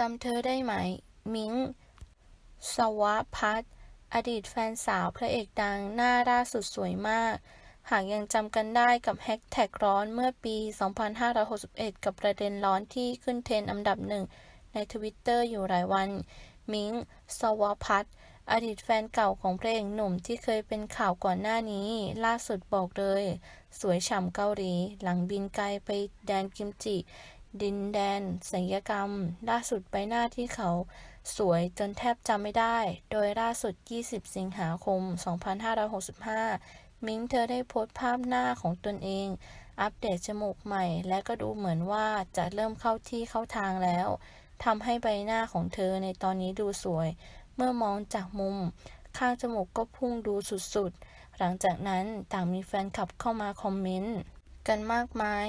จำเธอได้ไหม มิ้ง สวพัฒน์อดีตแฟนสาวพระเอกดังหน้าล่าสุดสวยมาก หากยังจำกันได้กับแฮชแท็กร้อนเมื่อปี 2561 กับประเด็นร้อนที่ขึ้นเทรนอันดับหนึ่งในทวิตเตอร์อยู่หลายวัน มิ้ง สวพัฒน์อดีตแฟนเก่าของพระเอกหนุ่มที่เคยเป็นข่าวก่อนหน้านี้ ล่าสุดบอกเลย สวยฉ่ำเกาหลี หลังบินไกลไปแดนกิมจิ ดินแดนศัลยกรรม ล่าสุดใบหน้าที่เขาสวยจนแทบจำไม่ได้ โดยล่าสุด 20 สิงหาคม 2565 มิ้งเธอได้โพสต์ภาพหน้าของตนเอง อัปเดตจมูกใหม่ และก็ดูเหมือนว่าจะเริ่มเข้าที่เข้าทางแล้วทำให้ใบหน้าของเธอในตอนนี้ดูสวย เมื่อมองจากมุม ข้างจมูกก็พุ่งดูสุดๆ หลังจากนั้นต่างมีแฟนคลับเข้ามาคอมเมนต์กันมากมาย